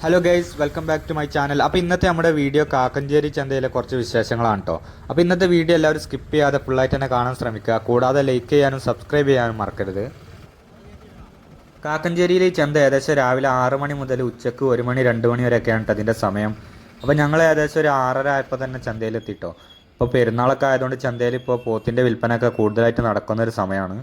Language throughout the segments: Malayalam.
Hello guys welcome back to my channel അപ്പോൾ ഇന്നത്തെ നമ്മുടെ വീഡിയോ കാക്കഞ്ചേരി ചന്തയിലെ കുറച്ച് വിശേഷങ്ങളാണ് കേട്ടോ അപ്പോൾ ഇന്നത്തെ വീഡിയോ എല്ലാവരും സ്കിപ്പ് ചെയ്യാതെ ഫുള്ളായിട്ട് തന്നെ കാണാൻ ശ്രമിക്കുക. കൂടാതെ ലൈക്ക് ചെയ്യാനും സബ്സ്ക്രൈബ് ചെയ്യാനും മറക്കരുത്. കാക്കഞ്ചേരിയിലെ ചന്ത ഏകദേശം രാവിലെ ആറ് മണി മുതൽ ഉച്ചയ്ക്ക് ഒരു മണി രണ്ട് മണി വരെയൊക്കെയാണ് അതിന്റെ സമയം. അപ്പോൾ ഞങ്ങൾ ഏകദേശം ഒരു ആറര ആയപ്പോൾ തന്നെ ചന്തയിലെത്തിട്ടോ ഇപ്പോൾ പെരുന്നാളൊക്കെ ആയതുകൊണ്ട് ചന്തയിൽ ഇപ്പോൾ പോത്തിന്റെ വിൽപ്പനയൊക്കെ കൂടുതലായിട്ട് നടക്കുന്ന ഒരു സമയമാണ്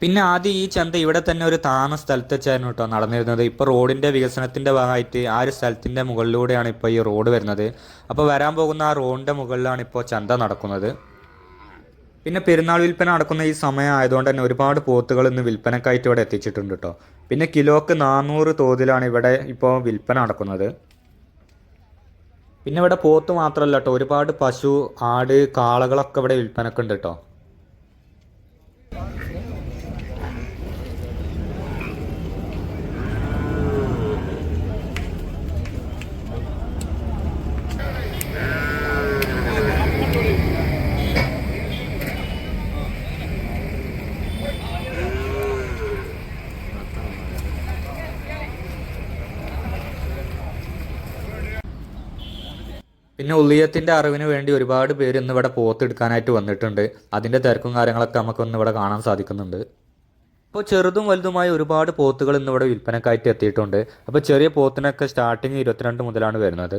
പിന്നെ ആദ്യം ഈ ചന്ത ഇവിടെ തന്നെ ഒരു താമ സ്ഥലത്ത് വെച്ചായിരുന്നു കേട്ടോ നടന്നിരുന്നത്. ഇപ്പോൾ റോഡിന്റെ വികസനത്തിന്റെ ഭാഗമായിട്ട് ആ ഒരു സ്ഥലത്തിന്റെ മുകളിലൂടെയാണ് ഇപ്പോൾ ഈ റോഡ് വരുന്നത്. അപ്പോൾ വരാൻ പോകുന്ന ആ റോഡിന്റെ മുകളിലാണ് ഇപ്പോൾ ചന്ത നടക്കുന്നത്. പിന്നെ പെരുന്നാൾ വിൽപ്പന നടക്കുന്ന ഈ സമയം ആയതുകൊണ്ട് തന്നെ ഒരുപാട് പോത്തുകൾ ഇന്ന് വിൽപ്പനക്കായിട്ട് ഇവിടെ എത്തിച്ചിട്ടുണ്ട് കേട്ടോ. പിന്നെ കിലോക്ക് നാനൂറ് തോതിലാണ് ഇവിടെ ഇപ്പോൾ വിൽപ്പന നടക്കുന്നത്. പിന്നെ ഇവിടെ പോത്ത് മാത്രമല്ല കേട്ടോ ഒരുപാട് പശു ആട് കാളകളൊക്കെ ഇവിടെ വിൽപ്പനക്കുണ്ട് കേട്ടോ. പിന്നെ ഉള്ളിയത്തിന്റെ അറിവിന് വേണ്ടി ഒരുപാട് പേര് ഇന്ന് ഇവിടെ പോത്തെടുക്കാനായിട്ട് വന്നിട്ടുണ്ട്. അതിന്റെ തിരക്കും കാര്യങ്ങളൊക്കെ നമുക്ക് ഇന്ന് ഇവിടെ കാണാൻ സാധിക്കുന്നുണ്ട്. ഇപ്പോൾ ചെറുതും വലുതുമായ ഒരുപാട് പോത്തുകൾ ഇന്ന് ഇവിടെ വിൽപ്പനക്കായിട്ട് എത്തിയിട്ടുണ്ട്. അപ്പോൾ ചെറിയ പോത്തിനൊക്കെ സ്റ്റാർട്ടിങ് ഇരുപത്തിരണ്ട് മുതലാണ് വരുന്നത്.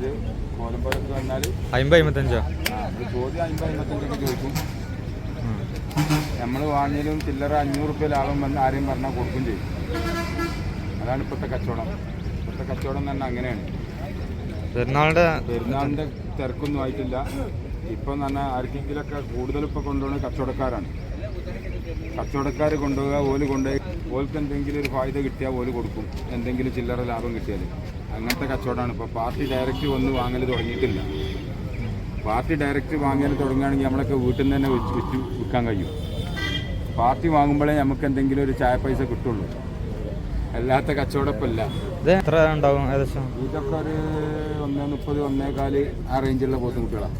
ഒക്കെ ചോദിക്കുന്നത് കോലമ്പലത്ത് വന്നാൽ അമ്പത് അമ്പത്തഞ്ചോ? ചോദ്യം അമ്പത് അമ്പത്തഞ്ചൊക്കെ ചോദിക്കും. നമ്മൾ വാങ്ങിയാലും ചില്ലറ അഞ്ഞൂറ് റുപ്യ ലാഭം വന്ന് ആരെയും പറഞ്ഞാൽ കൊടുക്കും ചെയ്യും. അതാണ് ഇപ്പോഴത്തെ കച്ചവടം. ഇപ്പോഴത്തെ കച്ചവടം തന്നെ അങ്ങനെയാണ്. പെരുന്നാളിന്റെ പെരുന്നാളിന്റെ തിരക്കൊന്നും ആയിട്ടില്ല. ഇപ്പം തന്നെ ആർക്കെങ്കിലൊക്കെ കൂടുതൽ ഇപ്പോൾ കൊണ്ടുപോകുന്നത് കച്ചവടക്കാരാണ്. കച്ചവടക്കാർ കൊണ്ടുപോകുക ഓൽ കൊണ്ടുപോയി ഓൽക്ക് എന്തെങ്കിലും ഒരു ഫായ്ദ കിട്ടിയാൽ ഓൽ കൊടുക്കും. എന്തെങ്കിലും ചില്ലറ ലാഭം കിട്ടിയാൽ അങ്ങനത്തെ കച്ചവടമാണ്. ഇപ്പോൾ പാർട്ടി ഡയറക്റ്റ് വന്ന് വാങ്ങൽ തുടങ്ങിയിട്ടില്ല. പാർട്ടി ഡയറക്റ്റ് വാങ്ങൽ തുടങ്ങുകയാണെങ്കിൽ നമ്മളൊക്കെ വീട്ടിൽ നിന്ന് തന്നെ വെച്ച് വെച്ച് വിൽക്കാൻ കഴിയും. പാർട്ടി വാങ്ങുമ്പോഴേ നമുക്ക് എന്തെങ്കിലും ഒരു ചായ പൈസ കിട്ടുള്ളൂ. അല്ലാത്ത കച്ചവടം ഇപ്പം ഇല്ല. ഇത് എത്ര ഉണ്ടാവും ഏകദേശം? ഇതൊക്കെ ഒരു ഒന്നേ മുപ്പത് ഒന്നേകാൽ ആ റേഞ്ചുള്ള പോത്തും കുട്ടികളാണ്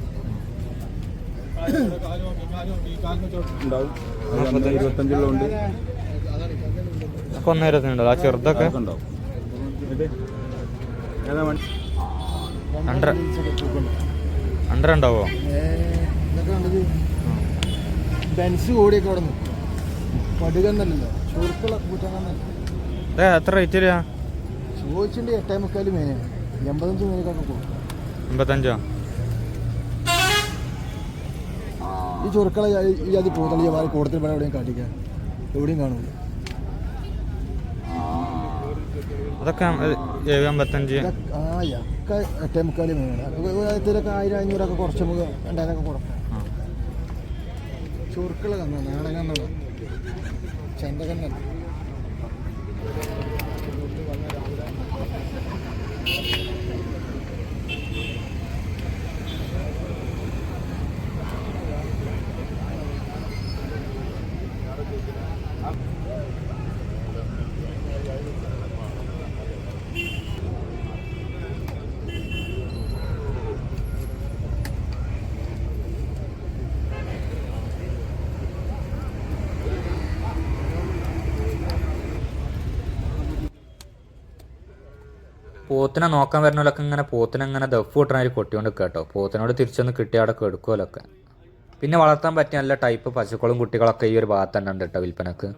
ഉണ്ടാവും ഇരുപത്തഞ്ചുള്ളതുണ്ട് ഒക്കെ ഒന്നര ഉണ്ടല്ലോ ആ ചെറുതൊക്കെ? ഉണ്ടാവും. രണ്ടര ഉണ്ടാവോ ബെൻസ് അവിടെ പടുകന്നല്ലോ എത്ര റേറ്റ് വരിക ചോദിച്ചിട്ട് എട്ടേ മേനാണ് എൺപത്തഞ്ച് കൊടുക്കും എൺപത്തഞ്ചോ ഈ ചുരുക്കളെ ഈ അത് പോകുന്നില്ല കൂടുതൽ ഇവിടെ എവിടെയും കാട്ടിക്കാൻ എവിടെയും കാണൂല അതൊക്കെ ഏഴ് അമ്പത്തഞ്ച്. ആ കുറച്ച് നമുക്ക് രണ്ടായിരമൊക്കെ കുറക്കാം ചുരുക്കുള്ള കണ്ണ പോത്തിനെ നോക്കാൻ വരുന്നവരൊക്കെ ഇങ്ങനെ പോത്തിനെ ഇങ്ങനെ ദഫ് കിട്ടണ കൊട്ടിക്കൊണ്ട് കേട്ടോ പോത്തിനോട് തിരിച്ചൊന്ന് കിട്ടിയ അവിടെ കെടുക്കുമല്ലൊക്കെ പിന്നെ വളർത്താൻ പറ്റിയ നല്ല ടൈപ്പ് പശുക്കളും കുട്ടികളൊക്കെ ഈ ഒരു ഭാഗത്ത് തന്നെ ഉണ്ട് കേട്ടോ വിൽപ്പനക്ക്.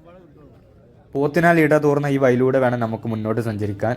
പോത്തിനാൽ ഇട തോർന്ന ഈ വയലൂടെ വേണം നമുക്ക് മുന്നോട്ട് സഞ്ചരിക്കാൻ.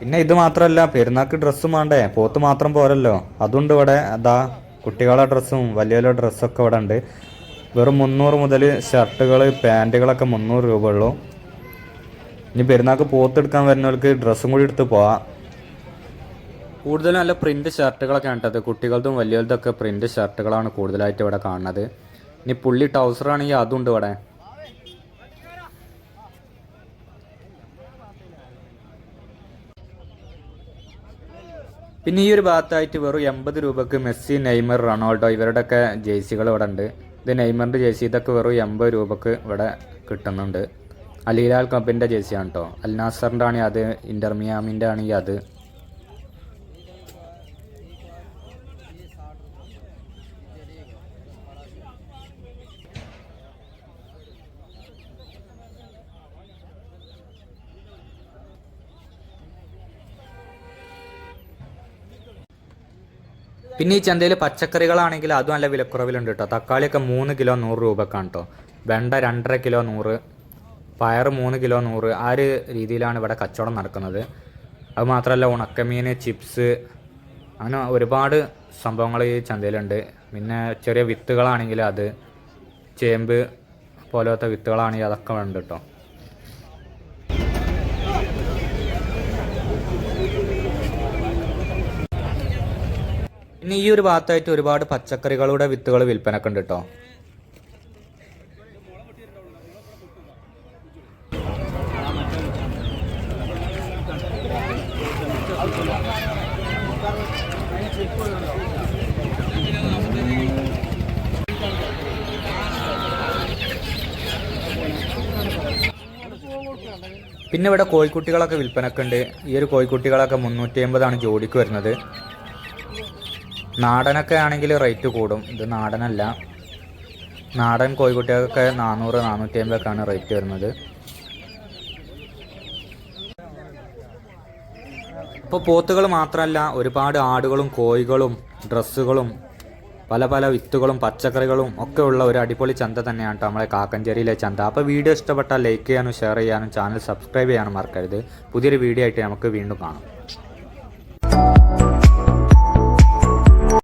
പിന്നെ ഇത് മാത്രമല്ല പെരുന്നാൾക്ക് ഡ്രസ്സും വേണ്ടേ. പോത്ത് മാത്രം പോരല്ലോ. അതുണ്ട് ഇവിടെ അതാ കുട്ടികളുടെ ഡ്രസ്സും വലിയ വലിയ ഡ്രസ്സൊക്കെ ഇവിടെ ഉണ്ട്. വെറും മുന്നൂറ് മുതൽ ഷർട്ടുകൾ പാന്റുകളൊക്കെ മുന്നൂറ് രൂപ ഉള്ളൂ. ഇനി പോത്ത് എടുക്കാൻ വരുന്നവർക്ക് ഡ്രസ്സും കൂടി എടുത്ത് പോവാം. കൂടുതലും നല്ല പ്രിന്റ് ഷർട്ടുകളൊക്കെ കണ്ടത് കുട്ടികളതും വലിയവരതൊക്കെ പ്രിന്റ് ഷർട്ടുകളാണ് കൂടുതലായിട്ട് ഇവിടെ കാണുന്നത്. ഇനി പുള്ളി ട്രൗസർ ആണെങ്കിൽ അതുണ്ട് ഇവിടെ. പിന്നെ ഈ ഒരു ഭാഗത്തായിട്ട് വെറും എൺപത് രൂപക്ക് മെസ്സി നെയ്മർ റൊണാൾഡോ ഇവരുടെയൊക്കെ ജേഴ്സികൾ ഇവിടെ ഉണ്ട്. ഇത് നെയ്മറിന്റെ ജേഴ്സി ഇതൊക്കെ വെറും എൺപത് രൂപക്ക് ഇവിടെ കിട്ടുന്നുണ്ട്. അലിലാൽ ക്ലബിന്റെ ജേഴ്സിയാണ് കേട്ടോ. അൽ നാസറിന്റെ ആണെങ്കിൽ അത് ഇന്റർ മിയാമിന്റെ ആണെങ്കിൽ അത്. പിന്നെ ഈ ചന്തയിൽ പച്ചക്കറികളാണെങ്കിൽ അതും നല്ല വിലക്കുറവിലുണ്ട് കേട്ടോ തക്കാളിയൊക്കെ മൂന്ന് കിലോ നൂറ് രൂപക്കാണ് കേട്ടോ വെണ്ട രണ്ടര കിലോ നൂറ് പയർ മൂന്ന് കിലോ നൂറ് ആ ഒരു രീതിയിലാണ് ഇവിടെ കച്ചവടം നടക്കുന്നത്. അത് മാത്രമല്ല ഉണക്കമീൻ ചിപ്സ് അങ്ങനെ ഒരുപാട് സംഭവങ്ങൾ ഈ ചന്തയിലുണ്ട്. പിന്നെ ചെറിയ വിത്തുകളാണെങ്കിൽ അത് ചേമ്പ് പോലത്തെ വിത്തുകളാണെങ്കിൽ അതൊക്കെ ഉണ്ട് കേട്ടോ പിന്നെ ഈ ഒരു ഭാഗത്തായിട്ട് ഒരുപാട് പച്ചക്കറികളുടെ വിത്തുകൾ വിൽപ്പനക്ക് ഉണ്ട് കേട്ടോ പിന്നെ ഇവിടെ കോഴിക്കുട്ടികളൊക്കെ വിൽപ്പനക്കുണ്ട് ഈ ഒരു കോഴിക്കുട്ടികളൊക്കെ മുന്നൂറ്റി അമ്പതാണ് ജോഡിക്ക് വരുന്നത്. നാടനൊക്കെ ആണെങ്കിൽ റേറ്റ് കൂടും. ഇത് നാടനല്ല. നാടൻ കോഴിക്കുട്ടികൾക്കൊക്കെ നാനൂറ് നാനൂറ്റി അമ്പതൊക്കെയാണ് റേറ്റ് വരുന്നത്. ഇപ്പോൾ പോത്തുകൾ മാത്രമല്ല ഒരുപാട് ആടുകളും കോഴികളും ഡ്രസ്സുകളും പല പല വിത്തുകളും പച്ചക്കറികളും ഒക്കെ ഉള്ള ഒരു അടിപൊളി ചന്ത തന്നെയാണ് നമ്മളെ കാക്കഞ്ചേരിയിലെ ചന്ത. അപ്പോൾ വീഡിയോ ഇഷ്ടപ്പെട്ടാൽ ലൈക്ക് ചെയ്യാനും ഷെയർ ചെയ്യാനും ചാനൽ സബ്സ്ക്രൈബ് ചെയ്യാനും മറക്കരുത്. പുതിയൊരു വീഡിയോ ആയിട്ട് നമുക്ക് വീണ്ടും കാണാം.